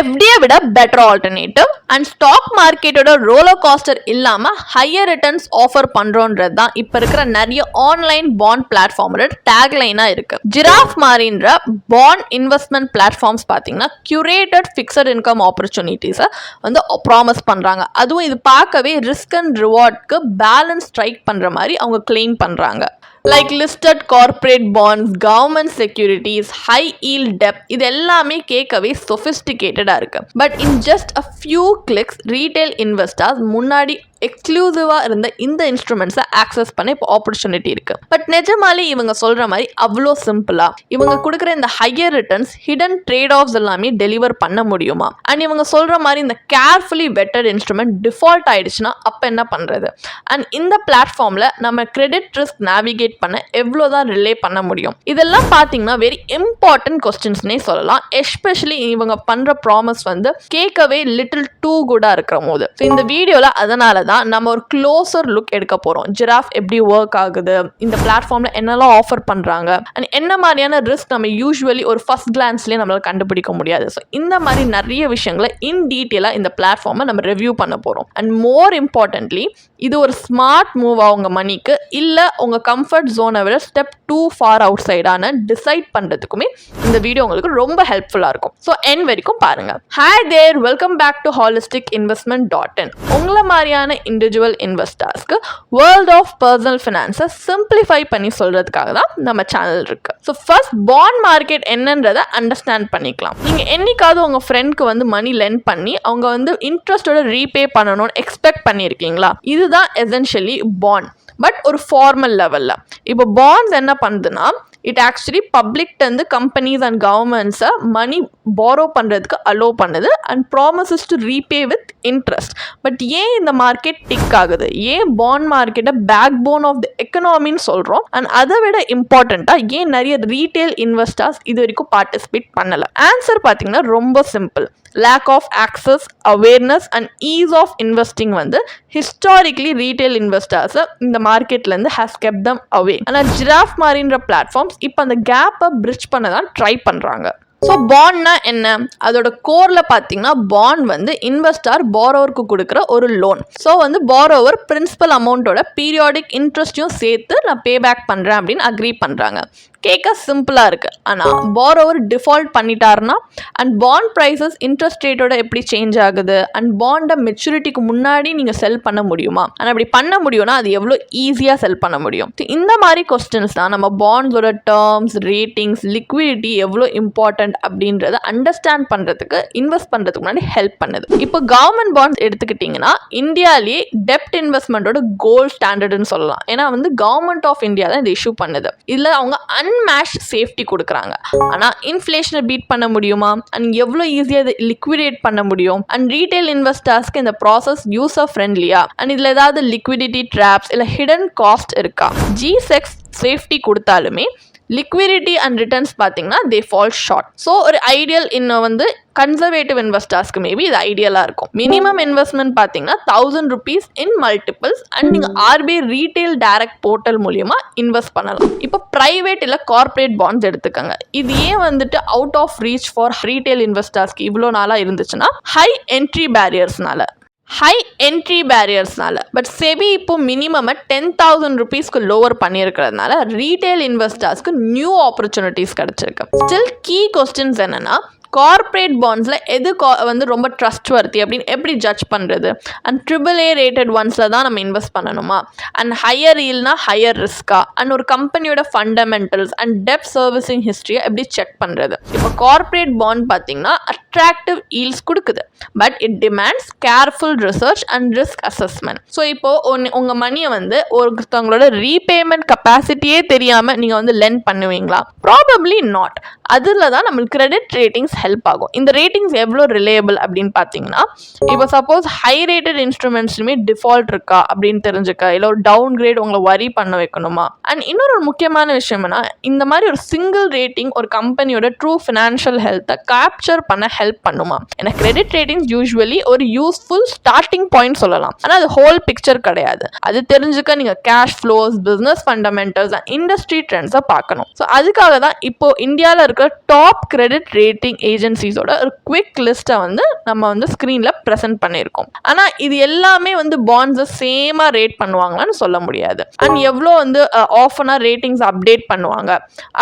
எஃப்டியை விட better alternative and stock மார்க்கெட்டோட roller coaster இல்லாமல் ஹையர் ரிட்டர்ன்ஸ் ஆஃபர் பண்ணுறோன்றது தான் இப்போ இருக்கிற நிறைய ஆன்லைன் பாண்ட் பிளாட்ஃபார்மோட டேக்லைனாக இருக்குது ஜிராஃப் மாதிரின்ற பாண்ட் இன்வெஸ்ட்மெண்ட் பிளாட்ஃபார்ம்ஸ் பார்த்தீங்கன்னா கியூரேட்டட் ஃபிக்ஸட் இன்கம் ஆப்பர்ச்சுனிட்டிஸை வந்து ப்ராமிஸ் பண்ணுறாங்க அதுவும் இது பார்க்கவே ரிஸ்க் அண்ட் ரிவார்ட்க்கு பேலன்ஸ் ஸ்ட்ரைக் பண்ணுற மாதிரி அவங்க கிளைம் பண்ணுறாங்க like listed corporate bonds government securities high yield debt இது எல்லாமே கேட்கவே சொஃபிஸ்டிகேட்டடாக இருக்கு but in just a few clicks retail investors முன்னாடி எக்ஸ்க்ளூசிவாக இருந்த இந்த இன்ஸ்ட்ருமெண்ட்ஸை ஆக்சஸ் பண்ண இப்போ ஆப்பர்ச்சுனிட்டி இருக்கு. பட் நிஜமாலே இவங்க சொல்கிற மாதிரி அவ்வளோ சிம்பிளாக இவங்க கொடுக்குற இந்த higher returns hidden trade offs எல்லாமே டெலிவர் பண்ண முடியுமா? அண்ட் இவங்க சொல்கிற மாதிரி இந்த கேர்ஃபுல்லி வெட்டட் இன்ஸ்ட்ருமெண்ட் டிஃபால்ட் ஆயிடுச்சுன்னா அப்போ என்ன பண்ணுறது அண்ட் இந்த பிளாட்ஃபார்மில் நம்ம கிரெடிட் ரிஸ்க் நேவிகேட் பண்ண எவ்வளோ தான் ரிலே பண்ண முடியும்? இதெல்லாம் பார்த்தீங்கன்னா வெரி இம்பார்ட்டன்ட் கொஸ்டின்ஸ்னே சொல்லலாம். எஸ்பெஷலி இவங்க பண்ணுற ப்ராமிஸ் வந்து கேட்கவே லிட்டில் டூ குடாக இருக்கிற போது. ஸோ இந்த வீடியோவில் அதனால தான் நம்ம ஒரு க்ளோஸர் லுக் எடுக்க போகிறோம் ஜிராஃப் எப்படி ஒர்க் ஆகுது? இந்த பிளாட்ஃபார்மில் என்னெல்லாம் ஆஃபர் பண்ணுறாங்க அண்ட் என்ன மாதிரியான ரிஸ்க் நம்ம யூஸ்வலி ஒரு ஃபஸ்ட் கிளான்ஸ்லேயே நம்மளால் கண்டுபிடிக்க முடியாது. ஸோ இந்த மாதிரி நிறைய விஷயங்களை இன் டீட்டெயிலாக இந்த பிளாட்ஃபார்மை நம்ம ரிவ்யூ பண்ண போகிறோம் அண்ட் மோர் இம்பார்ட்டன்ட்லி இது ஒரு ஸ்மார்ட் மூவ் உங்கள் மணிக்கு இல்லை உங்கள் கம்ஃபர்ட் ஜோனை விட ஸ்டெப் டூ ஃபார் அவுட் சைடான டிசைட் பண்ணுறதுக்குமே இந்த வீடியோ உங்களுக்கு ரொம்ப ஹெல்ப்ஃபுல்லாக இருக்கும். ஸோ என் வரைக்கும் பாருங்கள் hi there welcome back to Holistic Investment dot in உங்களை மாதிரியான இண்டிவிஜுவல் இன்வெஸ்டர்ஸ்க்கு வேர்ல்ட் ஆஃப் பர்சனல் ஃபினான்ஸை சிம்பிளிஃபை பண்ணி சொல்கிறதுக்காக தான் நம்ம சேனல் இருக்குது ஸோ ஃபர்ஸ்ட் பாண்ட் மார்க்கெட் என்னன்றதை அண்டர்ஸ்டாண்ட் பண்ணிக்கலாம். நீங்கள் என்னைக்காவது உங்கள் ஃப்ரெண்ட்க்கு வந்து மணி லென்ட் பண்ணி அவங்க வந்து இன்ட்ரெஸ்ட்டோட ரீபே பண்ணணும்னு எக்ஸ்பெக்ட் பண்ணியிருக்கீங்களா? இதுதான் எசென்ஷியலி பாண்ட் பட் ஒரு ஃபார்மல் லெவலில் இப்போ பாண்ட்ஸ் என்ன பண்ணுதுன்னா இட் ஆக்சுவலி பப்ளிக்டேருந்து கம்பெனிஸ் அண்ட் கவர்மெண்ட்ஸை மணி பாரோ பண்ணுறதுக்கு அலோவ் பண்ணுது and promises to repay with interest but ஏன் இந்த மார்க்கெட் டிக் ஆகுது? ஏன் பாண்ட் மார்க்கெட்டை பேக் போன் ஆஃப் த எக்கனாமின்னு சொல்கிறோம் அண்ட் அதை விட இம்பார்ட்டண்ட்டாக ஏன் நிறைய ரீட்டைல் இன்வெஸ்டர்ஸ் இது வரைக்கும் பார்ட்டிசிபேட் பண்ணலை? ஆன்சர் பார்த்தீங்கன்னா ரொம்ப simple lack of access awareness and ease of investing வந்து ஹிஸ்டாரிக்லி ரீட்டைல் இன்வெஸ்டர்ஸை இந்த மார்க்கெட்லேருந்து ஹேஸ் கெப் தம் அவே ஆனால் ஜிராஃப் மாதிரின்ற பிளாட்ஃபார்ம்ஸ் இப்போ அந்த கேப்பை பிரிட்ஜ் பண்ண தான் ட்ரை பண்ணுறாங்க ஸோ பாண்ட்னா என்ன? அதோட கோரில் பார்த்தீங்கன்னா பாண்ட் வந்து இன்வெஸ்டார் பாரோவருக்கு கொடுக்குற ஒரு லோன் ஸோ வந்து பாரோவர் பிரின்சிபல் அமௌண்ட்டோட பீரியாடிக் இன்ட்ரெஸ்ட்டையும் சேர்த்து நான் பே பேக் பண்ணுறேன் அப்படின்னு அக்ரி பண்ணுறாங்க கேட்க சிம்பிளாக இருக்குது ஆனால் பாரோவர் டிஃபால்ட் பண்ணிட்டாருன்னா அண்ட் பாண்ட் ப்ரைஸஸ் இன்ட்ரெஸ்ட் ரேட்டோட எப்படி சேஞ்ச் ஆகுது? அண்ட் பாண்டை மெச்சூரிட்டிக்கு முன்னாடி நீங்கள் செல் பண்ண முடியுமா? ஆனால் அப்படி பண்ண முடியும்னா அது எவ்வளோ ஈஸியாக செல் பண்ண முடியும். இந்த மாதிரி கொஸ்டின்ஸ் தான் நம்ம பாண்ட்ஸோட டேர்ம்ஸ் ரேட்டிங்ஸ் லிக்விடிட்டி எவ்வளோ இம்பார்ட்டண்ட் அப்படின்றத அண்டர்ஸ்டாண்ட் பண்ணுறதுக்கு இன்வெஸ்ட் பண்ணுறதுக்கு முன்னாடி ஹெல்ப் பண்ணுது. இப்போ கவர்மெண்ட் பாண்ட்ஸ் எடுத்துக்கிட்டிங்கன்னா இந்தியாலேயே டெப்ட் இன்வெஸ்ட்மெண்ட்டோட கோல்ட் ஸ்டாண்டர்டுன்னு சொல்லலாம். ஏன்னா வந்து கவர்மெண்ட் ஆஃப் இந்தியா தான் இதை இஷ்யூ பண்ணுது. இதில் அவங்க அன் அன்மேஷ் சேஃப்டி கொடுக்குறாங்க. ஆனால் இன்ஃப்ளேஷனை பீட் பண்ண முடியுமா? அண்ட் எவ்வளோ ஈஸியாக இதை லிக்விடேட் பண்ண முடியும்? அண்ட் ரீட்டைல் இன்வெஸ்டர்ஸ்க்கு இந்த ப்ராசஸ் யூஸர் ஃப்ரெண்ட்லியா அண்ட் இதில் ஏதாவது லிக்விடிட்டி ட்ராப்ஸ் இல்லை ஹிடன் காஸ்ட் இருக்கா? ஜி செக்ஸ் சேஃப்டி கொடுத்தாலுமே லிக்விடிட்டி அண்ட் ரிட்டர்ன்ஸ் பார்த்தீங்கன்னா தே ஃபால் ஷார்ட் ஸோ ஒரு ஐடியல் இன்னும் வந்து கன்சர்வேட்டிவ் இன்வெஸ்டர்ஸ்க்கு மேபி இது ஐடியலாக இருக்கும். மினிமம் இன்வெஸ்ட்மெண்ட் பார்த்தீங்கன்னா thousand rupees in multiples and நீங்கள் ஆர்பிஐ ரீட்டைல் டைரக்ட் போர்ட்டல் மூலியமாக இன்வெஸ்ட் பண்ணலாம். இப்போ ப்ரைவேட் இல்லை கார்ப்பரேட் பாண்ட்ஸ் எடுத்துக்கோங்க. இது ஏன் வந்துட்டு out of reach for retail இன்வெஸ்டர்ஸ்க்கு இவ்வளோ நாளாக இருந்துச்சுன்னா ஹை என்ட்ரி பேரியர்ஸ்னால ஹை என்ட்ரி பேரியர்ஸ்னால பட் செபி இப்போ மினிமம் டென் தௌசண்ட் ருபீஸ்க்கு லோவர் பண்ணியிருக்கிறதுனால ரீட்டைல் இன்வெஸ்டர்ஸ்க்கு நியூ ஆப்பர்ச்சுனிட்டிஸ் கிடச்சிருக்கு. ஸ்டில் கீ கொஸ்டின்ஸ் என்னென்னா கார்ப்பரேட் பாண்ட்ஸில் எது கா வந்து ரொம்ப ட்ரஸ்ட் வர்த்தி அப்படின்னு எப்படி ஜட்ஜ் பண்ணுறது அண்ட் ட்ரிபிள் ஏ ரேட்டட் ஒன்ஸில் தான் நம்ம இன்வெஸ்ட் பண்ணணுமா? அண்ட் ஹையர் ஈல்னா ஹையர் ரிஸ்க்கா அண்ட் ஒரு கம்பெனியோட ஃபண்டமெண்டல்ஸ் அண்ட் டெப் சர்வீசிங் ஹிஸ்ட்ரியை எப்படி செக் பண்ணுறது இப்போ கார்ப்பரேட் பாண்ட் பார்த்தீங்கன்னா அட்ராக்டிவ் ஈல்ஸ் கொடுக்குது. But it demands careful research and risk assessment so இப்போது ஒன்று உங்கள் மணியை வந்து ஒருத்தவங்களோட ரீபேமெண்ட் கெப்பாசிட்டியே தெரியாமல் நீங்கள் வந்து லென் பண்ணுவீங்களா? ப்ராபப்ளி நாட் அதில் தான் நம்மளுக்கு கிரெடிட் ரேட்டிங்ஸ் ஹெல்ப் ஆகும். இந்த ரேட்டிங்ஸ் எவ்வளோ ரிலேயபிள் அப்படின்னு பார்த்தீங்கன்னா இப்போ சப்போஸ் ஹை ரேட்டட் இன்ஸ்ட்ருமெண்ட்ஸ்லுமே டிஃபால்ட் இருக்கா அப்படின்னு தெரிஞ்சுக்க இல்லை ஒரு டவுன் கிரேட் உங்களை வரி பண்ண வைக்கணுமா? அண்ட் இன்னொரு ஒரு முக்கியமான விஷயம் என்ன இந்த மாதிரி ஒரு சிங்கிள் ரேட்டிங் ஒரு கம்பெனியோட ட்ரூ ஃபினான்ஷியல் ஹெல்த்தை கேப்சர் பண்ண ஹெல்ப் பண்ணுமா? ஏன்னா கிரெடிட் ரேட்டிங்ஸ் யூஸ்வலி ஒரு யூஸ்ஃபுல் ஸ்டார்டிங் பாயிண்ட் சொல்லலாம். ஆனால் அது ஹோல் பிக்சர் கிடையாது. அது தெரிஞ்சுக்க நீங்கள் cash flows business fundamentals industry ட்ரெண்ட்ஸை பார்க்கணும். ஸோ அதுக்காக தான் இப்போ இந்தியாவில் இருக்கிற டாப் கிரெடிட் ரேட்டிங் ஏஜென்சிஸோட ஒரு குவிக் லிஸ்ட்டை வந்து நம்ம வந்து ஸ்க்ரீனில் ப்ரெசென்ட் பண்ணியிருக்கோம். ஆனால் இது எல்லாமே வந்து பாண்ட்ஸை சேமாக ரேட் பண்ணுவாங்களான்னு சொல்ல முடியாது. அண்ட் எவ்வளோ வந்து ஆஃபனாக ரேட்டிங்ஸ் அப்டேட் பண்ணுவாங்க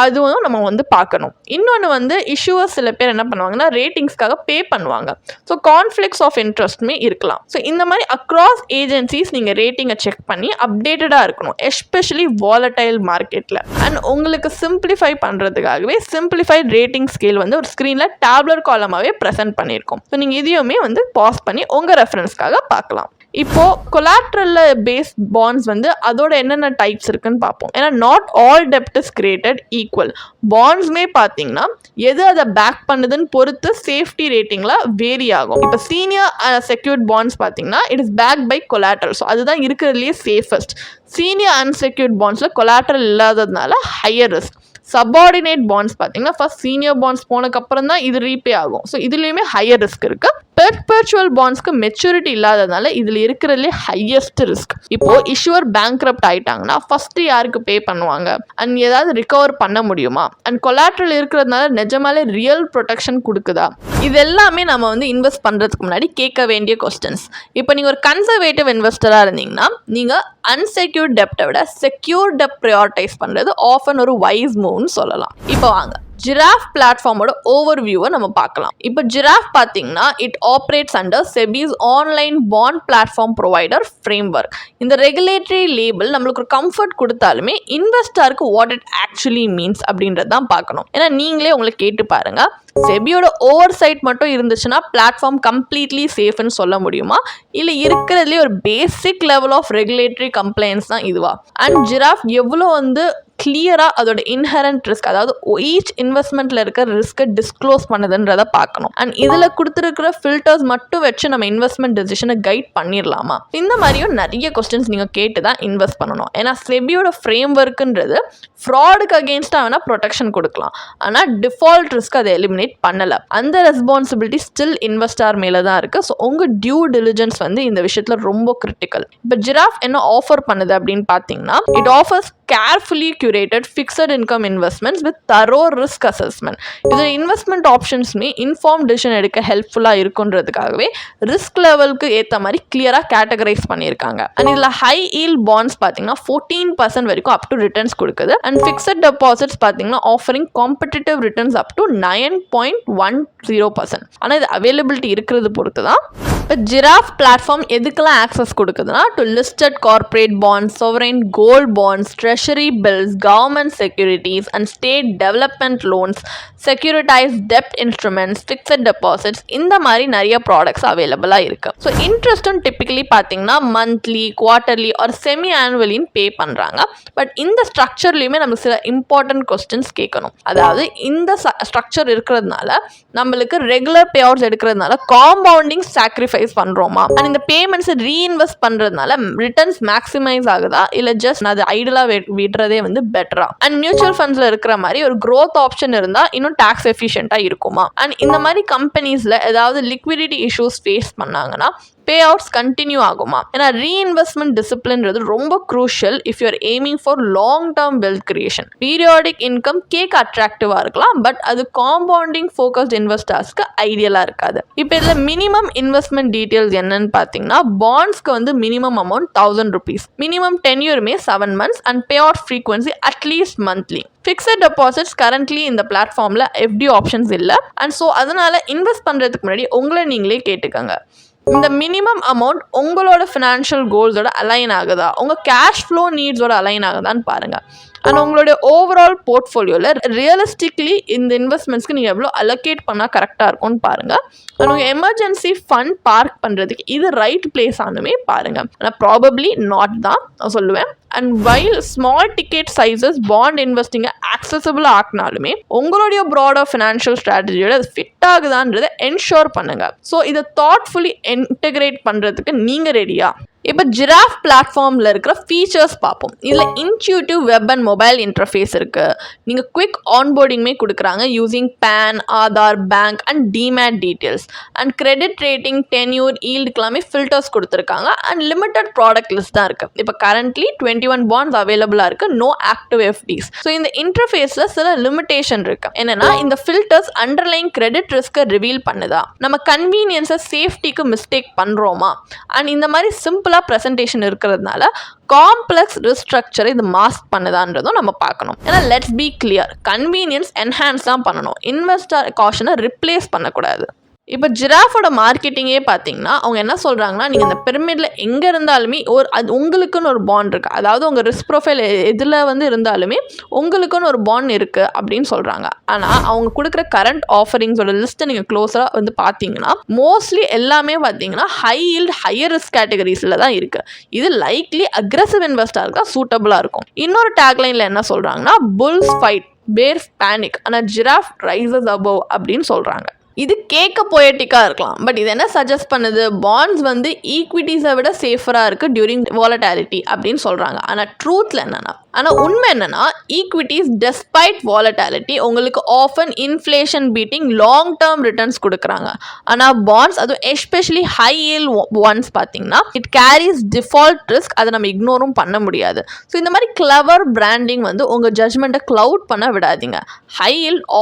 அதுவும் நம்ம வந்து பார்க்கணும். இன்னொன்று வந்து இஷ்யூஸ் சில பேர் என்ன பண்ணுவாங்கன்னா திங்ஸ்க்காக பே பண்ணுவாங்க. ஸோ கான்ஃப்ளிக்ஸ் ஆஃப் இன்ட்ரெஸ்ட்டுமே இருக்கலாம். ஸோ இந்த மாதிரி அக்ராஸ் ஏஜென்சிஸ் நீங்கள் ரேட்டிங்கை செக் பண்ணி அப்டேட்டடாக இருக்கணும். எஸ்பெஷலி வாலடைல் மார்க்கெட்டில் அண்ட் உங்களுக்கு சிம்பிளிஃபை பண்ணுறதுக்காகவே சிம்பிளிஃபைட் ரேட்டிங் ஸ்கேல் வந்து ஒரு ஸ்க்ரீனில் டேப்லர் காலமாகவே ப்ரெசென்ட் பண்ணியிருக்கோம். ஸோ நீங்கள் இதையுமே வந்து பாஸ் பண்ணி உங்கள் ரெஃபரன்ஸ்க்காக பார்க்கலாம். இப்போது கொலாட்ரலில் பேஸ் பாண்ட்ஸ் வந்து அதோட என்னென்ன டைப்ஸ் இருக்குன்னு பார்ப்போம். ஏன்னா நாட் ஆல் டெப்ட் இஸ் கிரியேட்டட் ஈக்குவல் பாண்ட்ஸ்மே பார்த்தீங்கன்னா எது அதை பேக் பண்ணுதுன்னு பொறுத்து சேஃப்டி ரேட்டிங்கில் வேரி ஆகும். இப்போ சீனியர் செக்யூர்ட் பாண்ட்ஸ் பார்த்தீங்கன்னா it is back by collateral so அதுதான் இருக்கிறதுலேயே சேஃபஸ்ட் சீனியர் அன்செக்யூர்ட் பாண்ட்ஸில் கொலாட்ரல் இல்லாததுனால ஹையர் ரிஸ்க் சபார்டினேட் பாண்ட்ஸ் பார்த்தீங்கன்னா ஃபர்ஸ்ட் சீனியர் பாண்ட்ஸ் போனதுக்கப்புறம் தான் இது ரீபே ஆகும். ஸோ இதுலேயுமே ஹையர் ரிஸ்க் இருக்குது பெர்பர்ச்சுவல் பாண்ட்ஸ்க்கு மெச்சூரிட்டி இல்லாததுனால இதில் இருக்கிறதுலே ஹையஸ்ட் ரிஸ்க் இப்போ இஷ்யூர் பேங்க் ஆயிட்டாங்கன்னா ஃபர்ஸ்ட் யாருக்கு பே பண்ணுவாங்க? அண்ட் ஏதாவது ரிகவர் பண்ண முடியுமா? அண்ட் கொலாட்ரல் இருக்கிறதுனால நிஜமாலே ரியல் ப்ரொடெக்ஷன் கொடுக்குதா? இது எல்லாமே நம்ம வந்து இன்வெஸ்ட் பண்ணுறதுக்கு முன்னாடி கேட்க வேண்டிய கொஸ்டின்ஸ் இப்போ நீங்கள் ஒரு கன்சர்வேட்டிவ் இன்வெஸ்டராக இருந்தீங்கன்னா நீங்கள் அன்செக்யூர்ட் டெப்டை விட செக்யூர் டெப் ப்ரையாரிட்டைஸ் பண்ணுறது ஆஃபன் ஒரு வைஸ் மூவ்னு சொல்லலாம். இப்போ வாங்க. ஜிராஃப் பிளாட்ஃபார்மோட ஓவர் வியூவை நம்ம பார்க்கலாம். இப்போ ஜிராஃப் பார்த்தீங்கன்னா it operates under SEBI's online bond platform provider framework இந்த ரெகுலேட்டரி லேபிள் நம்மளுக்கு ஒரு கம்ஃபர்ட் கொடுத்தாலுமே இன்வெஸ்டருக்கு வாட் இட் ஆக்சுவலி மீன்ஸ் அப்படின்றது தான் பார்க்கணும். ஏன்னா நீங்களே உங்களை கேட்டு பாருங்க. செபியோட ஓவர் சைட் மட்டும் இருந்துச்சுன்னா பிளாட்ஃபார்ம் கம்ப்ளீட்லி சேஃப்னு சொல்ல முடியுமா? இல்லை இருக்கிறதுலே ஒரு basic level of regulatory complaints தான் இதுவா? அண்ட் ஜிராஃப் எவ்வளோ வந்து கிளியராக அதோட இன்ஹரண்ட் ரிஸ்க் அதாவது ஈச் இன்வெஸ்ட்மெண்ட்டில் இருக்கிற ரிஸ்க்கை டிஸ்க்ளோஸ் பண்ணுதுன்றதை பார்க்கணும். அண்ட் இதில் கொடுத்துருக்கிற ஃபில்டர்ஸ் மட்டும் வச்சு நம்ம இன்வெஸ்ட்மெண்ட் டெசிஷனை கைட் பண்ணிடலாமா இந்த மாதிரியும் நிறைய கொஸ்டின்ஸ் நீங்கள் கேட்டு தான் இன்வெஸ்ட் பண்ணணும். ஏன்னா செபியோட ஃப்ரேம் ஒர்க்குன்றது ஃப்ராடுக்கு அகேன்ஸ்டாக வேணால் ப்ரொடெக்ஷன் கொடுக்கலாம். ஆனால் டிஃபால்ட் ரிஸ்க் அதை எலிமினேட் பண்ணலை. அந்த ரெஸ்பான்சிபிலிட்டி ஸ்டில் இன்வெஸ்டார் மேலே தான் இருக்குது ஸோ உங்கள் டியூ டெலிஜென்ஸ் வந்து இந்த விஷயத்தில் ரொம்ப கிரிட்டிக்கல் இப்போ ஜிராஃப் என்ன ஆஃபர் பண்ணுது அப்படின்னு பார்த்தீங்கன்னா it offers carefully curated fixed income investments with thorough risk assessment இது இன்வெஸ்ட்மெண்ட் ஆப்ஷன்ஸுமே இன்ஃபார்ம் டிசிஷன் எடுக்க ஹெல்ப்ஃபுல்லாக இருக்குன்றதுக்காகவே ரிஸ்க் லெவலுக்கு ஏற்ற மாதிரி கிளியராக கேட்டகரைஸ் பண்ணியிருக்காங்க. அண்ட் இதில் ஹை ஈல் பாண்ட்ஸ் பார்த்தீங்கன்னா ஃபோர்டீன் பர்சன்ட் வரைக்கும் அப் டு ரிட்டர்ன்ஸ் கொடுக்குது. அண்ட் ஃபிக்ஸட் டெபாசிட்ஸ் பார்த்தீங்கன்னா offering competitive returns up to nine point one zero percent ஆனால் இது அவைலபிலிட்டி இருக்கிறது பொறுத்து தான் இப்போ ஜிராஃப் பிளாட்ஃபார்ம் எதுக்கெல்லாம் access கொடுக்குதுன்னா to listed corporate bonds sovereign gold bonds treasury bills government securities and state development loans securitised dept instruments fixed deposits இந்த மாதிரி நிறைய ப்ராடக்ட்ஸ் அவைலபிளாக இருக்குது ஸோ இன்ட்ரெஸ்ட்டும் டிப்பிக்கலி பார்த்தீங்கன்னா மந்த்லி குவார்ட்டர்லி ஆர் செமி ஆனுவலின்னு பே பண்ணுறாங்க பட் இந்த ஸ்ட்ரக்சர்லையுமே நமக்கு சில இம்பார்ட்டன்ட் கொஸ்டின்ஸ் கேட்கணும் அதாவது இந்த ஸ்ட்ரக்சர் இருக்கிறதுனால நம்மளுக்கு ரெகுலர் பே அவுட்ஸ் எடுக்கிறதுனால காம்பவுண்டிங் சாக்ரிஃபைஸ் பண்ணுறோமா அண்ட் இந்த பேமெண்ட்ஸை ரீஇன்வெஸ்ட் பண்ணுறதுனால ரிட்டர்ன்ஸ் மேக்ஸிமைஸ் ஆகுதா? இல்லை ஜஸ்ட் அது ஐடலாக விடுறதே வந்து பெட்டரா அண்ட் மியூச்சுவல் ஃபண்ட்ஸில் இருக்கிற மாதிரி ஒரு க்ரோத் ஆப்ஷன் இருந்தால் இன்னும் டேக்ஸ் எஃபிஷியண்ட்டாக இருக்குமா? அண்ட் இந்த மாதிரி கம்பெனிஸில் ஏதாவது லிக்விடிட்டி இஷ்யூஸ் ஃபேஸ் பண்ணாங்கன்னா பே அவுட்ஸ் கண்டினியூ ஆகுமா? ஏன்னா ரீஇன்வெஸ்ட்மெண்ட் டிசிப்ளின்றது ரொம்ப crucial if you're aiming for long term wealth creation periodic income cake அட்ராக்டிவாக இருக்கலாம் பட் அது காம்பவுண்டிங் ஃபோக்கஸ்ட் இன்வெஸ்டர்ஸ்க்கு ஐடியலாக இருக்காது. இப்போ இதில் மினிமம் இன்வெஸ்ட்மெண்ட் டீட்டெயில்ஸ் என்னன்னு பார்த்தீங்கன்னா பாண்ட்ஸ்க்கு வந்து minimum amount thousand rupees minimum டென்யூருமே seven months and pay out frequency at least monthly fixed deposits currently இந்த பிளாட்ஃபார்மில் எஃப்டி ஆப்ஷன்ஸ் இல்லை. அண்ட் ஸோ அதனால் இன்வெஸ்ட் பண்ணுறதுக்கு முன்னாடி உங்களை நீங்களே கேட்டுக்கோங்க. இந்த மினிமம் அமௌண்ட் உங்களோட ஃபினான்ஷியல் கோல்ஸோட அலைன் ஆகுதா? உங்கள் கேஷ் ஃப்ளோ நீட்ஸோட அலைன் ஆகுதான்னு பாருங்கள் அண்ட் உங்களுடைய ஓவரால் போர்ட்ஃபோலியோவில் ரியலிஸ்டிக்லி இந்த இன்வெஸ்ட்மெண்ட்ஸ்க்கு நீங்கள் எவ்வளோ அலோகேட் பண்ணால் கரெக்டாக இருக்கும்னு பாருங்கள் அண்ட் உங்கள் எமர்ஜென்சி ஃபண்ட் பார்க் பண்ணுறதுக்கு இது ரைட் பிளேஸ் ஆனுமே பாருங்கள் ஆனால் ப்ராபப்ளி நாட் தான் நான் சொல்லுவேன். And while small ticket sizes bond இன்வெஸ்டிங்கை accessible ஆக்கினாலுமே உங்களுடைய ப்ராடர் ஃபினான்ஷியல் ஸ்ட்ராட்டஜியோட அது ஃபிட் ஆகுதான்றதை என்ஷோர் பண்ணுங்கள் ஸோ இதை தாட்ஃபுல்லி இன்டெகிரேட் பண்ணுறதுக்கு நீங்கள் ரெடியா இப்போ ஜிராஃப் பிளாட்ஃபார்மில் இருக்கிற ஃபீச்சர்ஸ் பார்ப்போம் இதில் intuitive web and mobile interface இருக்குது நீங்கள் குவிக் ஆன்போர்டிங்குமே கொடுக்குறாங்க. Using PAN Aadhaar bank and demat details and credit rating tenure ஈல்டுக்கெல்லாமே filters கொடுத்துருக்காங்க. அண்ட் லிமிட்டட் ப்ராடக்ட் லிஸ்ட் தான் இருக்குது இப்போ கரண்ட்லி டுவெண்ட்டி ஒன் பாண்ட்ஸ் அவைலபிளாக இருக்குது நோ ஆக்டிவ் எஃப்டிஸ் ஸோ இந்த இன்டர்ஃபேஸில் சில லிமிடேஷன் இருக்குது என்னென்னா இந்த ஃபில்டர்ஸ் அண்டர்லைன் கிரெடிட் ரிஸ்க்கை ரிவீல் பண்ணுதா? நம்ம கன்வீனியன்ஸை சேஃப்டிக்கு மிஸ்டேக் பண்ணுறோமா அண்ட் இந்த மாதிரி சிம்பிளாக ப்ரெசன்டேஷன் இருக்கிறதுனால காம்ப்ளெக்ஸ் ரிஸ்ட்ரக்சரை இது மாஸ்க் பண்ணுதான்றதும் நம்ம பார்க்கணும். ஏன்னா let's be clear convenience enhance தான் பண்ணணும். இன்வெஸ்டர் காஷனை ரிப்ளேஸ் பண்ணக்கூடாது. இப்போ ஜிராஃபோட மார்க்கெட்டிங்கே பார்த்தீங்கன்னா அவங்க என்ன சொல்கிறாங்கன்னா நீங்கள் இந்த பிரமிடில் எங்கே இருந்தாலுமே ஒரு அது உங்களுக்குன்னு ஒரு பாண்ட் இருக்குது அதாவது உங்கள் ரிஸ்க் ப்ரொஃபைல் எதில் வந்து இருந்தாலுமே உங்களுக்குன்னு ஒரு பாண்ட் இருக்குது அப்படின்னு சொல்கிறாங்க ஆனால் அவங்க கொடுக்குற கரண்ட் ஆஃபரிங்ஸோட லிஸ்ட்டை நீங்கள் க்ளோஸராக வந்து பார்த்தீங்கன்னா மோஸ்ட்லி எல்லாமே பார்த்தீங்கன்னா ஹை yield ஹையர் ரிஸ்க் கேட்டகரிஸில் தான் இருக்குது இது லைக்லி அக்ரெசிவ் இன்வெஸ்டருக்கு தான் சூட்டபுளாக இருக்கும். இன்னொரு டேக்லைனில் என்ன சொல்கிறாங்கன்னா புல்ஸ் ஃபைட் பேர்ஸ் பேனிக் ஆனால் ஜிராஃப் ரைசஸ் அபவ் அப்படின்னு சொல்கிறாங்க இது கேட்க பொயட்டிக்காக இருக்கலாம். பட் இது என்ன சஜஸ்ட் பண்ணுது? பாண்ட்ஸ் வந்து ஈக்விட்டிஸை விட சேஃபராக இருக்குது டியூரிங் வாலட்டாலிட்டி அப்படின்னு சொல்கிறாங்க ஆனால் ட்ரூத்தில் என்னென்னா ஆனால் உண்மை என்னென்னா ஈக்விட்டிஸ் டெஸ்பைட் வாலட்டாலிட்டி உங்களுக்கு often inflation beating long term returns கொடுக்குறாங்க. ஆனால் பாண்ட்ஸ் அதுவும் எஸ்பெஷலி ஹை yield ஒன்ஸ் பார்த்தீங்கன்னா இட் கேரிஸ் டிஃபால்ட் ரிஸ்க் அதை நம்ம இக்னோரும் பண்ண முடியாது. ஸோ இந்த மாதிரி கிளவர் பிராண்டிங் வந்து உங்கள் ஜட்மெண்ட்டை க்ளவுட் பண்ண விடாதீங்க. ஹை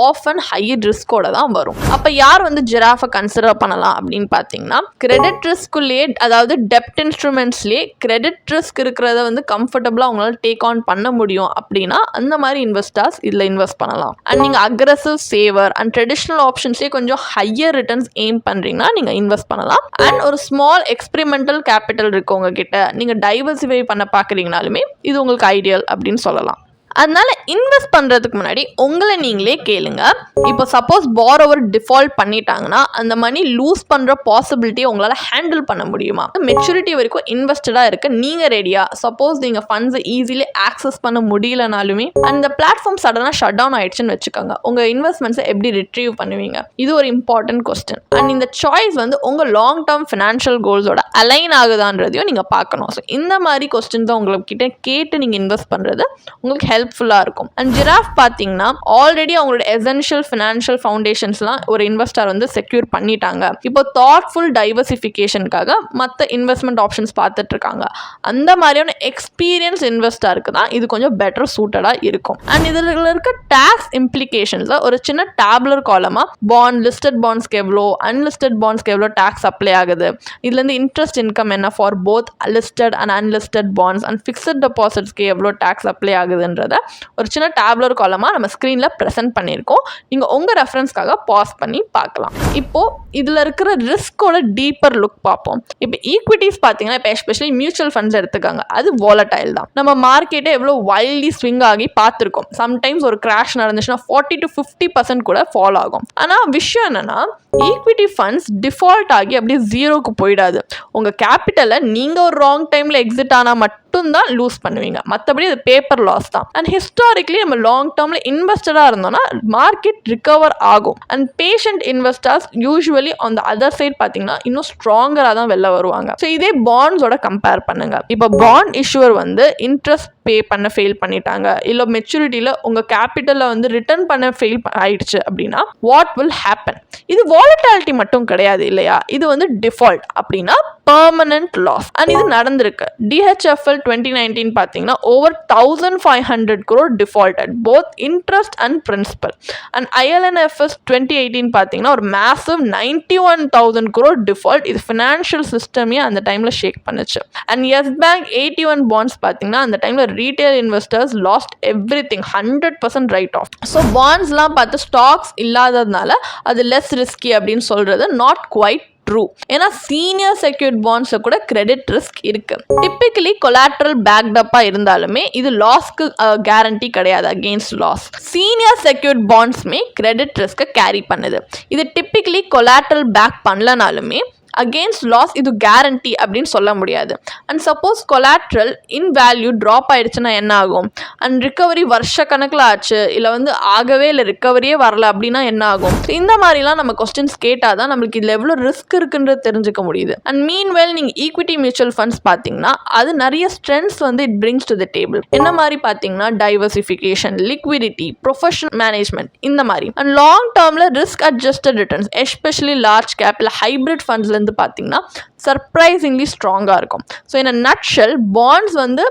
ஆஃபன் ஹை ரிஸ்கோட தான் வரும். அப்போ யார் வந்து ஜிராஃபை கன்சிடர் பண்ணலாம் அப்படின்னு பார்த்தீங்கன்னா கிரெடிட் ரிஸ்க்குள்ளேயே அதாவது டெப்ட் இன்ஸ்ட்ருமெண்ட்ஸ்லேயே கிரெடிட் ரிஸ்க் இருக்கிறத வந்து கம்ஃபர்டபுளாக அவங்களால டேக் ஆன் பண்ண முடியும் அப்படின்னா அந்த மாதிரி இன்வெஸ்டர்ஸ் இதில் இன்வெஸ்ட் பண்ணலாம். அண்ட் நீங்கள் அக்ரஸிவ் சேவர் அண்ட் ட்ரெடிஷ்னல் ஆப்ஷன்ஸ்லேயே கொஞ்சம் ஹையர் ரிட்டர்ன்ஸ் எய்ம் பண்ணுறீங்கன்னா நீங்கள் இன்வெஸ்ட் பண்ணலாம். அண்ட் ஒரு ஸ்மால் எக்ஸ்பெரிமெண்டல் கேபிட்டல் இருக்கு உங்ககிட்ட. நீங்கள் டைவர்சிஃபை பண்ண பார்க்குறீங்கனாலுமே இது உங்களுக்கு ஐடியல் அப்படின்னு சொல்லலாம். அதனால இன்வெஸ்ட் பண்ணுறதுக்கு முன்னாடி உங்களை நீங்களே கேளுங்க. இப்போ சப்போஸ் பாரோவர் டிஃபால்ட் பண்ணிட்டாங்கன்னா அந்த மணி லூஸ் பண்ணுற பாசிபிலிட்டியை உங்களால் ஹேண்டில் பண்ண முடியுமா? மெச்சூரிட்டி வரைக்கும் இன்வெஸ்டடாக இருக்க நீங்கள் ரெடியாக சப்போஸ் நீங்கள் ஃபண்ட்ஸை ஈஸிலி ஆக்சஸ் பண்ண முடியலனாலுமே அந்த பிளாட்ஃபார்ம் சடனாக ஷட் டவுன் ஆயிடுச்சுன்னு வச்சுக்கோங்க. உங்கள் இன்வெஸ்ட்மெண்ட்ஸை எப்படி ரிட்ரீவ் பண்ணுவீங்க? இது ஒரு இம்பார்ட்டன்ட் கொஸ்டின் அண்ட் இந்த சாய்ஸ் வந்து உங்கள் லாங் டேர்ம் ஃபினான்ஷியல் கோல்ஸோட அலைன் ஆகுதான்றதையும் நீங்கள் பார்க்கணும். ஸோ இந்த மாதிரி கொஸ்டின் தான் உங்கள்கிட்ட கேட்டு நீங்கள் இன்வெஸ்ட் பண்ணுறது உங்களுக்கு ஹெல்ப் ஹெல்ப்ஃபுல்லாக இருக்கும். அண்ட் ஜிராஃப் பார்த்தீங்கன்னா ஆல்ரெடி அவங்களோட எசென்ஷியல் ஃபினான்ஷியல் ஃபவுண்டேஷன்ஸ்லாம் ஒரு இன்வெஸ்டர் வந்து செக்யூர் பண்ணிட்டாங்க. இப்போ தாட்ஃபுல் டைவர்சிஃபிகேஷனுக்காக மற்ற இன்வெஸ்ட்மெண்ட் ஆப்ஷன்ஸ் பார்த்துட்டு இருக்காங்க அந்த மாதிரியான எக்ஸ்பீரியன்ஸ் இன்வெஸ்டருக்கு தான் இது கொஞ்சம் பெட்டர் சூட்டடாக இருக்கும். அண்ட் இதில் இருக்க டேக்ஸ் இம்ப்ளிகேஷன்ஸில் ஒரு சின்ன டேப்லர் காலமாக பாண்ட் லிஸ்டட் பாண்ட்ஸ்க்கு எவ்வளோ அன்லிஸ்டட் பாண்ட்ஸ்க்கு எவ்வளோ டேக்ஸ் அப்ளை ஆகுது. இதுலேருந்து இன்ட்ரெஸ்ட் இன்கம் என்ன for both listed and unlisted bonds and fixed டெபாசிட்ஸ்க்கு எவ்வளோ டேக்ஸ் அப்ளை ஆகுதுன்றத ஒரு சின்ன டேப்லர் காலமாக நம்ம ஸ்க்ரீனில் ப்ரெசென்ட் பண்ணியிருக்கோம். நீங்கள் உங்கள் ரெஃபரன்ஸ்க்காக பாஸ் பண்ணி பார்க்கலாம். இப்போது இதில் இருக்கிற ரிஸ்கோட டீப்பர் லுக் பார்ப்போம். இப்போ ஈக்விட்டிஸ் பார்த்தீங்கன்னா இப்போ எஸ்பெஷலி மியூச்சுவல் ஃபண்ட்ஸ் எடுத்துக்காங்க. அது வாலட்டைல் தான். நம்ம மார்க்கெட்டே எவ்வளோ வைல்ட்லி ஸ்விங் ஆகி பார்த்துருக்கோம். சம்டைம்ஸ் ஒரு கிராஷ் நடந்துச்சுன்னா ஃபார்ட்டி டு ஃபிஃப்டி பர்சன்ட் கூட ஃபாலோ ஆகும். ஆனால் விஷயம் என்னென்னா ஈக்விட்டி ஃபண்ட்ஸ் டிஃபால்ட் ஆகி அப்படியே ஜீரோக்கு போயிடாது. உங்கள் கேபிட்டலை நீங்கள் ஒரு ராங் டைமில் எக்ஸிட் ஆனால் மட்டும் மட்டும்தான் லூஸ் பண்ணுவீங்க. மற்றபடி அது பேப்பர் லாஸ் தான். அண்ட் ஹிஸ்டாரிக்லி நம்ம லாங் டேர்மில் இன்வெஸ்டடாக இருந்தோம்னா மார்க்கெட் ரிகவர் ஆகும். And patient investors usually on the other side பார்த்தீங்கன்னா இன்னும் ஸ்ட்ராங்கராக தான் வெளில வருவாங்க. ஸோ இதே பாண்ட்ஸோட கம்பேர் பண்ணுங்க. இப்போ பாண்ட் இஷ்யூர் வந்து இன்ட்ரெஸ்ட் பே பண்ண ஃபெயில் பண்ணிட்டாங்க. இல்லை மெச்சூரிட்டியில் உங்கள் கேபிட்டலில் வந்து ரிட்டர்ன் பண்ண ஃபெயில் ஆயிடுச்சு அப்படின்னா வாட் வில் ஹேப்பன் இது வாலட்டாலிட்டி மட்டும் கிடையாது இல்லையா? இது வந்து டிஃபால்ட் அப்படின்னா பர்மனன்ட் லாஸ் அண்ட் இது நடந்திருக்கு. டிஹெச்எஃப்எல் டுவெண்ட்டி நைன்டீன் பார்த்தீங்கன்னா over thousand five hundred crore defaulted both interest and principal and IL&FS twenty eighteen பார்த்தீங்கன்னா ஒரு massive ninety one thousand crore default இது ஃபினான்ஷியல் சிஸ்டமே அந்த டைமில் ஷேக் பண்ணுச்சு. And Yes Bank eighty one bonds பார்த்தீங்கன்னா அந்த டைமில் retail investors lost everything hundred percent write off so பாண்ட்ஸ்லாம் பார்த்து ஸ்டாக்ஸ் இல்லாததுனால அது லெஸ் ரிஸ்கி அப்படின்னு சொல்கிறது நாட் குவைட் ட்ரூ ஏன்னா சீனியர் செக்யூர்ட் பாண்ட்ஸில் கூட கிரெடிட் ரிஸ்க் இருக்கு. டிப்பிக்கலி கொலாட்ரல் பேக்டப்பாக இருந்தாலுமே இது லாஸ்க்கு கேரண்டி கிடையாது அகெயின்ஸ்ட் லாஸ் சீனியர் செக்யூர்ட் பாண்ட்ஸுமே கிரெடிட் ரிஸ்க்கை கேரி பண்ணுது. இது டிப்பிக்கலி கொலாட்ரல் பேக் பண்ணலனாலுமே அகெயின்ஸ்ட் லாஸ் இது கேரண்டி அப்படின்னு சொல்ல முடியாது. And suppose collateral in value drop ஆயிடுச்சுன்னா என்ன ஆகும்? அண்ட் ரிக்கவரி வருஷ கணக்கில் ஆச்சு. இல்லை வந்து ஆகவே இல்லை ரிக்கவரியே வரல அப்படின்னா என்ன ஆகும்? இந்த மாதிரிலாம் நம்ம கொஸ்டின்ஸ் கேட்டால் தான் நம்மளுக்கு இதில் எவ்வளோ ரிஸ்க் இருக்குன்றது தெரிஞ்சுக்க முடியுது. அண்ட் மீன் வேல் நீங்கள் ஈக்விட்டி மியூச்சுவல் ஃபண்ட்ஸ் பார்த்தீங்கன்னா அது நிறைய ஸ்ட்ரென்த்ஸ் வந்து it brings to the table என்ன மாதிரி பார்த்தீங்கன்னா டைவர்சிஃபிகேஷன் லிக்விடிட்டி ப்ரொஃபஷனல் மேனேஜ்மெண்ட் இந்த மாதிரி. அண்ட் லாங் டேர்மில் risk adjusted returns especially large cap இல்லை ஹைப்ரிட் ஃபண்ட்ஸ்லேருந்து பார்த்தீங்கன்னா சர்ப்ரைசிங்லி ஸ்ட்ராங்காக இருக்கும். ஸோ இந்த நட்ஷெல் பாண்ட்ஸ் வந்து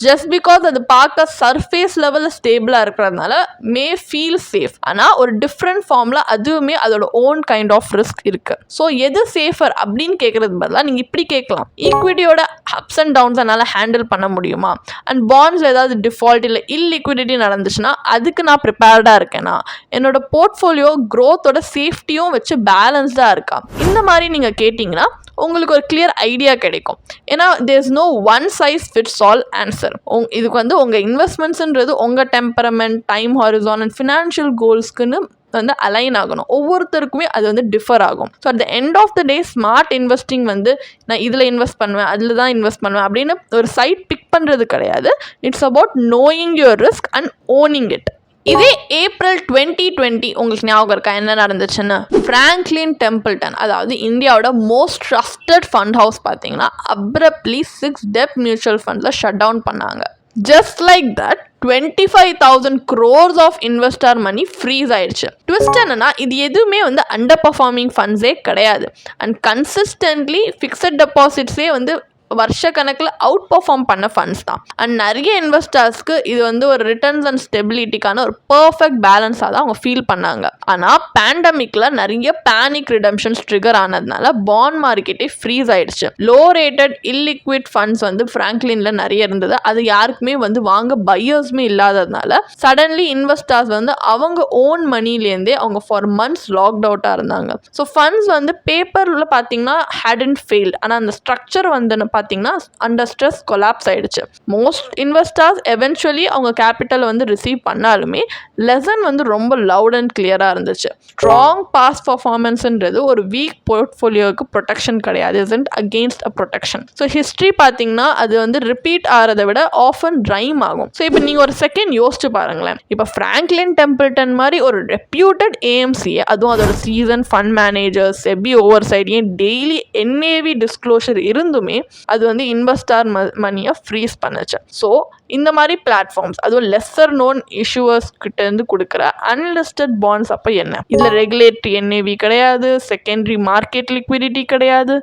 ஜஸ்ட் பிகாஸ் அது பார்க்க சர்ஃபேஸ் லெவலில் ஸ்டேபிளாக இருக்கிறதுனால மே ஃபீல் சேஃப் ஆனால் ஒரு டிஃப்ரெண்ட் ஃபார்மில் அதுவுமே அதோட ஓன் கைண்ட் ஆஃப் ரிஸ்க் இருக்குது ஸோ எது சேஃபர் அப்படின்னு கேட்குறது பதிலாக நீங்கள் இப்படி கேட்கலாம் ஈக்விட்டியோட அப்ஸ் அண்ட் டவுன்ஸ் என்னால் ஹேண்டில் பண்ண முடியுமா? அண்ட் பாண்ட்ஸில் ஏதாவது டிஃபால்ட் இல்லை இல்லிக்விடிட்டி நடந்துச்சுன்னா அதுக்கு நான் ப்ரிப்பேர்டாக இருக்கேனா? என்னோட போர்ட்ஃபோலியோ க்ரோத்தோட சேஃப்டியும் வச்சு பேலன்ஸ்டாக இருக்கா? இந்த மாதிரி நீங்கள் கேட்டிங்கன்னா உங்களுக்கு ஒரு கிளியர் ஐடியா கிடைக்கும். ஏன்னா there's no one size fits all answer உங் இதுக்கு வந்து உங்கள் இன்வெஸ்ட்மெண்ட்ஸுன்றது உங்கள் temperament time horizon and financial கோல்ஸ்க்குன்னு வந்து அலைன் ஆகணும். ஒவ்வொருத்தருக்குமே அது வந்து டிஃபர் ஆகும். So at the end of the day smart investing வந்து நான் இதில் இன்வெஸ்ட் பண்ணுவேன் அதில் தான் இன்வெஸ்ட் பண்ணுவேன் அப்படின்னு ஒரு சைட் பிக் பண்ணுறது கிடையாது. It's about knowing your risk and owning it இதே ஏப்ரல் டுவெண்ட்டி டுவெண்ட்டி உங்களுக்கு ஞாபகம் இருக்கா? என்ன நடந்துச்சுன்னு? ஃப்ராங்க்லின் டெம்பிள்டன் அதாவது இந்தியாவோட மோஸ்ட் ட்ரஸ்டட் ஃபண்ட் ஹவுஸ் பார்த்தீங்கன்னா அப்ரப்லி சிக்ஸ் டெப் மியூச்சுவல் ஃபண்டில் ஷட் டவுன் பண்ணாங்க. Just like that twenty five thousand crores of investor money freeze ஆயிடுச்சு. ட்விஸ்ட் என்னன்னா இது எதுவுமே வந்து அண்டர் பர்ஃபார்மிங் ஃபண்ட்ஸே கிடையாது. அண்ட் கன்சிஸ்டன்ட்லி ஃபிக்ஸட் டெபாசிட்ஸே வந்து வருஷ கணக்கில் அவுட் பர்ஃபார்ம் பண்ண ஃபண்ட்ஸ் தான். அண்ட் நிறைய இன்வெஸ்டர்ஸ்க்கு இது வந்து ஒரு ரிட்டர்ன்ஸ் அண்ட் ஸ்டெபிலிட்டிக்கான ஒரு பர்ஃபெக்ட் பேலன்ஸாக தான் அவங்க ஃபீல் பண்ணாங்க. ஆனால் பேண்டமிக்கில் நிறைய பேனிக் ரிடம்ஷன்ஸ் ட்ரிகர் ஆனதுனால பாண்ட் மார்க்கெட்டே ஃப்ரீஸ் ஆயிடுச்சு. லோ ரேட்டட் இல்லிக்விட் ஃபண்ட்ஸ் வந்து ஃப்ராங்க்லினில் நிறைய இருந்தது. அது யாருக்குமே வந்து வாங்க பையர்ஸுமே இல்லாததுனால சடன்லி இன்வெஸ்டர்ஸ் வந்து அவங்க ஓன் மணிலேருந்தே அவங்க ஃபார் மந்த்ஸ் லாக்ட் அவுட்டாக இருந்தாங்க. ஸோ ஃபண்ட்ஸ் வந்து பேப்பரில் பார்த்தீங்கன்னா ஹேட் அண்ட் ஃபெயில்ட் ஆனால் அந்த ஸ்ட்ரக்சர் வந்து பார்த்தீங்கன்னா அண்டர் ஸ்ட்ரெஸ் கொலாப்ஸ் ஆகிடுச்சு மோஸ்ட் இன்வெஸ்டர்ஸ் எவென்ச்சுவலி அவங்க கேபிட்டல் வந்து ரிசீவ் பண்ணாலுமே லெசன் வந்து ரொம்ப லவுட் அண்ட் கிளியராக இருந்துச்சு. ஸ்ட்ராங் பாஸ் பர்ஃபார்மன்ஸ்ன்றது ஒரு வீக் போர்ட்ஃபோலியோவுக்கு ப்ரொடெக்ஷன் கிடையாது. Isn't against a protection so history பார்த்தீங்கன்னா அது வந்து ரிப்பீட் ஆகிறத விட ஆஃபன் ட்ரைம் ஆகும். ஸோ இப்போ நீங்கள் ஒரு செகண்ட் யோசிச்சு பாருங்களேன். இப்போ ஃப்ராங்க்லின் டெம்பிள்டன் மாதிரி ஒரு ரெப்யூட்டட் ஏஎம்சிஏ அதுவும் அதோட seasoned fund managers SEBI oversight ஏன் டெய்லி என்ஏவி டிஸ்க்ளோஷர் இருந்துமே அது வந்து இன்வெஸ்டார் ம மணியை ஃப்ரீஸ் பண்ணுச்சு. ஸோ இந்த மாதிரி பிளாட்ஃபார்ம்ஸ் அதுவும் லெஸ்ஸர் நோன் இஷ்யூவர்ஸ் கிட்டேருந்து கொடுக்குற அன்லிஸ்டட் பாண்ட்ஸ் அப்போ என்ன? இதில் ரெகுலேட்டரி என்ஏவி கிடையாது செகண்டரி மார்க்கெட் லிக்விடிட்டி கிடையாது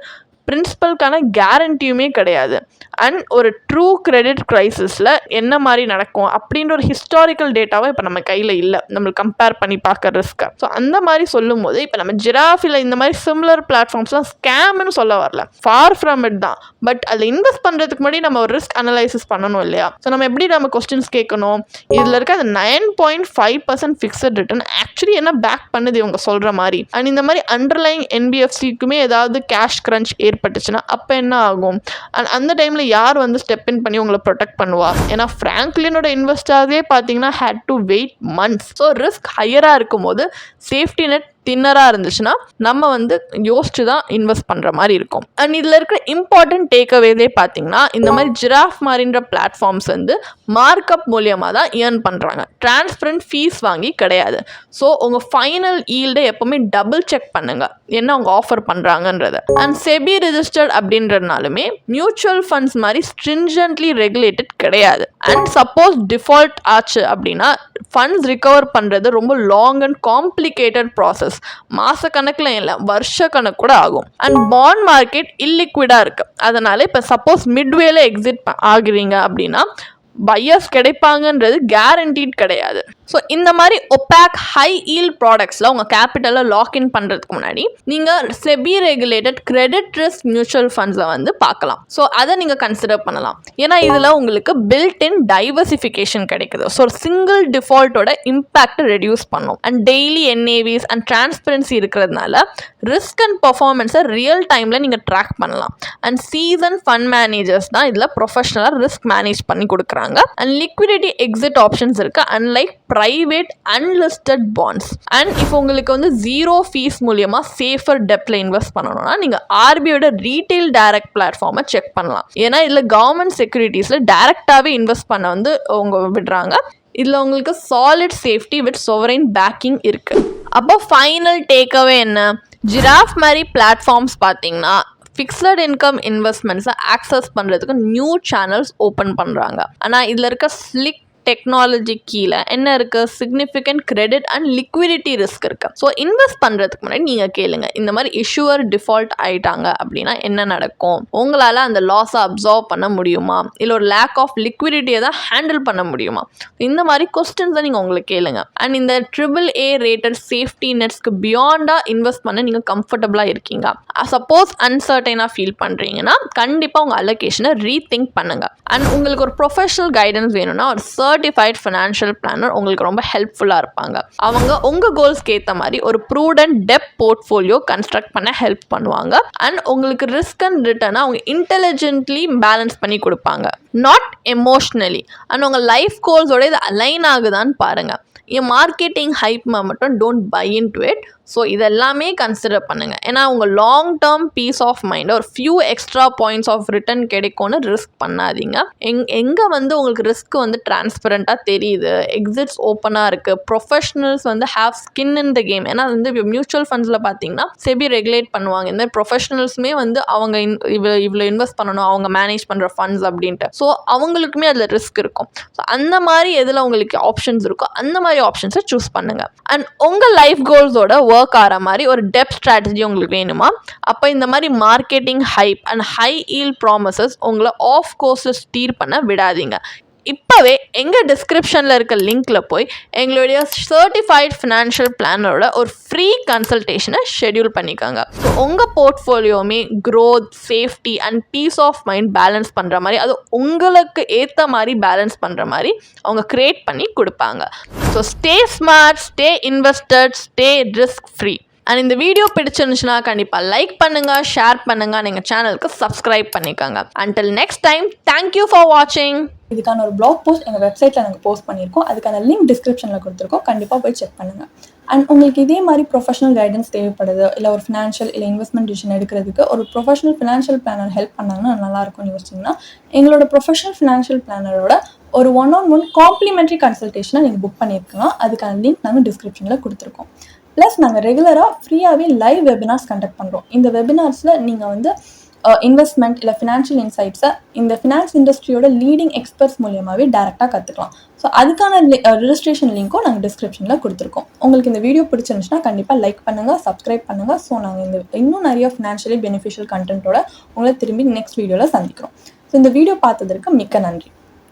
பிரின்சிபல்கான கேரண்டியுமே கிடையாது. அண்ட் ஒரு ட்ரூ கிரெடிட் க்ரைசிஸில் என்ன மாதிரி நடக்கும் அப்படின்ற ஒரு ஹிஸ்டாரிக்கல் டேட்டாவும் இப்போ நம்ம கையில் இல்லை. நம்மளுக்கு கம்பேர் பண்ணி பார்க்க ரிஸ்க்கை ஸோ அந்த மாதிரி சொல்லும்போது இப்போ நம்ம ஜிராஃபில் இந்த மாதிரி சிம்லர் பிளாட்ஃபார்ம்ஸ்லாம் ஸ்கேம்னு சொல்ல வரல. ஃபார் ஃப்ரம் இட் தான். பட் அதில் இன்வெஸ்ட் பண்ணுறதுக்கு முன்னாடி நம்ம ஒரு ரிஸ்க் அனலைசிஸ் பண்ணணும் இல்லையா? ஸோ நம்ம எப்படி நம்ம கொஸ்டின்ஸ் கேட்கணும்? இதில் இருக்க அந்த nine point five percent fixed return actually என்ன பேக் பண்ணுது இவங்க சொல்கிற மாதிரி? அண்ட் இந்த மாதிரி அண்டர்லைங் என்பிஎஃப்சிக்குமே ஏதாவது கேஷ் crunch ஏற்பட்டுச்சுன்னா அப்போ என்ன ஆகும்? அண்ட் அந்த டைமில் யார் வந்து ஸ்டெப் இன் பண்ணி உங்களை ப்ரொடெக்ட் பண்ணுவா? ஏன்னா ஃப்ராங்க்லினோட இன்வெஸ்டாகவே பார்த்தீங்கன்னா had to wait months so risk ஹையராக இருக்கும்போது சேஃப்டி நெட் தின்னராக இருந்துச்சுன்னா நம்ம வந்து யோசிச்சு தான் இன்வெஸ்ட் பண்ணுற மாதிரி இருக்கும். அண்ட் இதில் இருக்கிற இம்பார்ட்டன்ட் டேக்அவேஸே பார்த்தீங்கன்னா இந்த மாதிரி ஜிராஃப் மாதிரின்ற பிளாட்ஃபார்ம்ஸ் வந்து மார்க்அப் மூலியமாக தான் ஏர்ன் பண்ணுறாங்க டிரான்ஸ்பரண்ட் ஃபீஸ் வாங்கி கிடையாது. ஸோ உங்கள் ஃபைனல் ஈல்டை எப்போவுமே டபுள் செக் பண்ணுங்க. என்ன அவங்க ஆஃபர் பண்ணுறாங்கன்றத அண்ட் செபி ரிஜிஸ்டர்ட் அப்படின்றதுனாலுமே மியூச்சுவல் ஃபண்ட்ஸ் மாதிரி ஸ்ட்ரிஞ்சன்ட்லி ரெகுலேட்டட் கிடையாது. அண்ட் சப்போஸ் டிஃபால்ட் ஆச்சு அப்படின்னா ஃபண்ட்ஸ் ரிகவர் பண்ணுறது ரொம்ப லாங் அண்ட் காம்ப்ளிகேட்டட் ப்ராசஸ் மாத கணக்கில் இல்லை வருஷ கணக்கு கூட ஆகும். அண்ட் பாண்ட் மார்க்கெட் இல்லிக்விடாக இருக்குது அதனால் இப்போ சப்போஸ் மிட்வேல எக்ஸிட் ஆகுறீங்க அப்படின்னா பையர்ஸ் கிடைப்பாங்கன்றது கேரண்டீட் கிடையாது. ஸோ இந்த மாதிரி ஒப்பேக் ஹை ஈல் ப்ராடக்ட்ஸில் உங்கள் கேபிட்டலை லாக்இன் பண்ணுறதுக்கு முன்னாடி நீங்கள் SEBI regulated credit risk mutual ஃபண்ட்ஸை வந்து பார்க்கலாம். ஸோ அதை நீங்கள் கன்சிடர் பண்ணலாம். ஏன்னா இதில் உங்களுக்கு பில்ட் இன் டைவர்சிஃபிகேஷன் கிடைக்குது ஸோ சிங்கிள் டிஃபால்ட்டோட இம்பேக்ட் ரெடியூஸ் பண்ணும். And daily NAVs and transparency இருக்கிறதுனால ரிஸ்க் அண்ட் பர்ஃபார்மன்ஸை ரியல் டைமில் நீங்கள் ட்ராக் பண்ணலாம். அண்ட் சீசன் ஃபண்ட் மேனேஜர்ஸ் தான் இதில் ப்ரொஃபஷனலாக ரிஸ்க் மேனேஜ் பண்ணி கொடுக்குறாங்க. பண்ணுறாங்க அண்ட் லிக்விடிட்டி எக்ஸிட் ஆப்ஷன்ஸ் இருக்குது unlike private unlisted bonds and இப்போ உங்களுக்கு வந்து ஜீரோ ஃபீஸ் மூலியமாக சேஃபர் டெப்ல இன்வெஸ்ட் பண்ணணும்னா நீங்கள் ஆர்பிஐயோட ரீட்டைல் டைரக்ட் பிளாட்ஃபார்மை செக் பண்ணலாம். ஏன்னா இதில் கவர்மெண்ட் செக்யூரிட்டிஸில் டைரெக்டாகவே இன்வெஸ்ட் பண்ண வந்து அவங்க விடுறாங்க. இதில் உங்களுக்கு solid safety with sovereign backing இருக்குது அப்போ ஃபைனல் டேக்அவே என்ன? ஜிராஃப் மாதிரி பிளாட்ஃபார்ம்ஸ் பார்த்தீங்கன்னா ஃபிக்ஸட் இன்கம் இன்வெஸ்ட்மெண்ட்ஸை ஆக்சஸ் பண்ணுறதுக்கு நியூ சேனல்ஸ் ஓப்பன் பண்ணுறாங்க ஆனால் இதில் இருக்க ஸ்லிக் டெக்னாலஜி கீழே என்ன இருக்குது significant credit and liquidity risk இருக்குது ஸோ இன்வெஸ்ட் பண்ணுறதுக்கு முன்னாடி நீங்கள் கேளுங்க. இந்த மாதிரி இஷ்யூவர் டிஃபால்ட் ஆகிட்டாங்க அப்படின்னா என்ன நடக்கும்? உங்களால் அந்த லாஸை அப்சர்வ் பண்ண முடியுமா? இல்லை ஒரு லேக் ஆஃப் லிக்விடிட்டியை தான் ஹேண்டில் பண்ண முடியுமா? இந்த மாதிரி கொஸ்டின்ஸை நீங்கள் உங்களுக்கு கேளுங்க. அண்ட் இந்த ட்ரிபிள் ஏ ரேட்டட் சேஃப்டி நெட்ஸ்க்கு பியாண்டாக இன்வெஸ்ட் பண்ண நீங்கள் கம்ஃபர்டபுளாக இருக்கீங்க. Uh, சப்போஸ் அன்சர்டைனாக ஃபீல் பண்ணுறீங்கன்னா கண்டிப்பாக உங்கள் அலோகேஷனை ரீதிங்க் பண்ணுங்கள் அண்ட் உங்களுக்கு ஒரு ப்ரொஃபஷனல் கைடன்ஸ் வேணும்னா ஒரு சர்டிஃபைட் ஃபினான்ஷியல் பிளானர் உங்களுக்கு ரொம்ப ஹெல்ப்ஃபுல்லாக இருப்பாங்க. அவங்க உங்கள் கோல்ஸ்க்கு ஏற்ற மாதிரி ஒரு ப்ரூடன்ட் டெப் போர்ட்ஃபோலியோ கன்ஸ்ட்ரக்ட் பண்ண ஹெல்ப் பண்ணுவாங்க. அண்ட் உங்களுக்கு ரிஸ்க் அண்ட் ரிட்டர்னை அவங்க இன்டெலிஜென்ட்லி பேலன்ஸ் பண்ணி கொடுப்பாங்க. நாட் எமோஷ்னலி அண்ட் உங்கள் லைஃப் கோல்ஸோட இது அலைன் ஆகுதான்னு பாருங்கள் என் மார்க்கெட்டிங் ஹைப் மட்டும் don't buy into it so இதெல்லாமே கன்சிடர் பண்ணுங்கள் ஏன்னா உங்கள் long term peace of mind ஒரு few extra points of return கிடைக்கும்னு ரிஸ்க் பண்ணாதீங்க. எங் எங்கே வந்து உங்களுக்கு ரிஸ்க் வந்து டிரான்ஸ்பரண்ட்டாக தெரியுது? எக்ஸிட்ஸ் ஓப்பனாக இருக்குது ப்ரொஃபஷனல்ஸ் வந்து have skin in the game ஏன்னா வந்து இப்போ மியூச்சுவல் ஃபண்ட்ஸில் பார்த்தீங்கன்னா செபி ரெகுலேட் பண்ணுவாங்க. இந்த மாதிரி ப்ரொஃபஷனல்ஸுமே வந்து அவங்க இன் இவ்வளோ இவ்வளோ இன்வெஸ்ட் பண்ணணும். அவங்க மேனேஜ் பண்ணுற ஃபண்ட்ஸ் அப்படின்ட்டு. ஸோ அவங்களுக்குமே அதில் ரிஸ்க் இருக்கும். ஸோ அந்த மாதிரி எதில் உங்களுக்கு ஆப்ஷன்ஸ் இருக்கோ அந்த மாதிரி ஆப்ஷன்ஸை சூஸ் பண்ணுங்கள் அண்ட் உங்கள் லைஃப் கோல்ஸோட ஒர்க் ஆகிற மாதிரி ஒரு டெப் ஸ்ட்ராட்டஜி உங்களுக்கு வேணுமா? அப்போ இந்த மாதிரி marketing hype and high yield promises உங்களை ஆஃப் கோர்ஸில் ஸ்டீர் பண்ண விடாதீங்க. இப்போவே எங்கள் டிஸ்கிரிப்ஷனில் இருக்க லிங்க்கில் போய் எங்களுடைய சர்டிஃபைட் ஃபினான்ஷியல் பிளானரோட ஒரு ஃப்ரீ கன்சல்டேஷனை ஷெட்யூல் பண்ணிக்கோங்க. ஸோ உங்கள் போர்ட்ஃபோலியோமே growth safety and peace of mind balance பண்ணுற மாதிரி அது உங்களுக்கு ஏற்ற மாதிரி பேலன்ஸ் பண்ணுற மாதிரி அவங்க க்ரியேட் பண்ணி கொடுப்பாங்க. So stay smart stay invested stay risk free and இந்த வீடியோ பிடிச்சிருந்துச்சுன்னா கண்டிப்பாக லைக் பண்ணுங்கள் ஷேர் பண்ணுங்கள் எங்கள் சேனலுக்கு சப்ஸ்கிரைப் பண்ணிக்கோங்க. Until next time thank you for வாட்சிங் இதுக்கான ஒரு பிளாக் போஸ்ட் எங்கள் வெப்சைட்டில் நாங்கள் போஸ்ட் பண்ணியிருக்கோம். அதுக்கான லிங்க் டிஸ்கிரிப்ஷனில் கொடுத்துருக்கோம். கண்டிப்பாக போய் செக் பண்ணுங்கள் அண்ட் உங்களுக்கு இதே மாதிரி ப்ரொஃபஷனல் கைடன்ஸ் தேவைப்படுது இல்லை ஒரு ஃபினான்ஷியல் இல்லை இன்வெஸ்ட்மெண்ட் டிசிஷன் எடுக்கிறதுக்கு ஒரு ப்ரொஃபஷனல் ஃபினான்ஷியல் பிளானர் ஹெல்ப் பண்ணாங்கன்னா நல்லாயிருக்கும்னு யோசிச்சிங்கன்னா எங்களோட ப்ரொஃபஷனல் ஃபினான்ஷியல் பிளானரோட ஒரு ஒன் ஆன் ஒன் காம்ப்ளிமெண்ட்ரி கன்சல்டேஷனை நீங்கள் புக் பண்ணியிருக்கலாம். அதுக்கான லிங்க் நாங்கள் டிஸ்கிரிப்ஷனில் கொடுத்துருக்கோம். ப்ளஸ் நாங்கள் ரெகுலராக ஃப்ரீயாகவே லைவ் வெபினார்ஸ் கண்டக்ட் பண்ணுறோம் இந்த வெபினார்ஸில் நீங்கள் வந்து இன்வெஸ்ட்மெண்ட் இல்லை ஃபினான்ஷியல் இன்சைட்ஸை இந்த ஃபினான்ஸ் இண்டஸ்ட்ரியோட லீடிங் எக்ஸ்பர்ட்ஸ் மூலியமாகவே டேரெக்டாக கற்றுக்கலாம் ஸோ அதுக்கான ரிஜிஸ்ட்ரேஷன் லிங்க்கும் நாங்கள் டிஸ்கிரிப்ஷனில் கொடுத்துருக்கோம். உங்களுக்கு இந்த வீடியோ பிடிச்சிருந்துச்சுன்னா கண்டிப்பாக லைக் பண்ணுங்கள் சப்ஸ்கிரைப் பண்ணுங்கள் ஸோ நாங்கள் இந்த இன்னும் நிறைய ஃபினான்ஷியலி பெனிஃபிஷியல் கண்டென்ட்டோட உங்களை திரும்பி நெக்ஸ்ட் வீடியோவில் சந்திக்கிறோம். ஸோ இந்த வீடியோ பார்த்ததற்கு மிக்க நன்றி.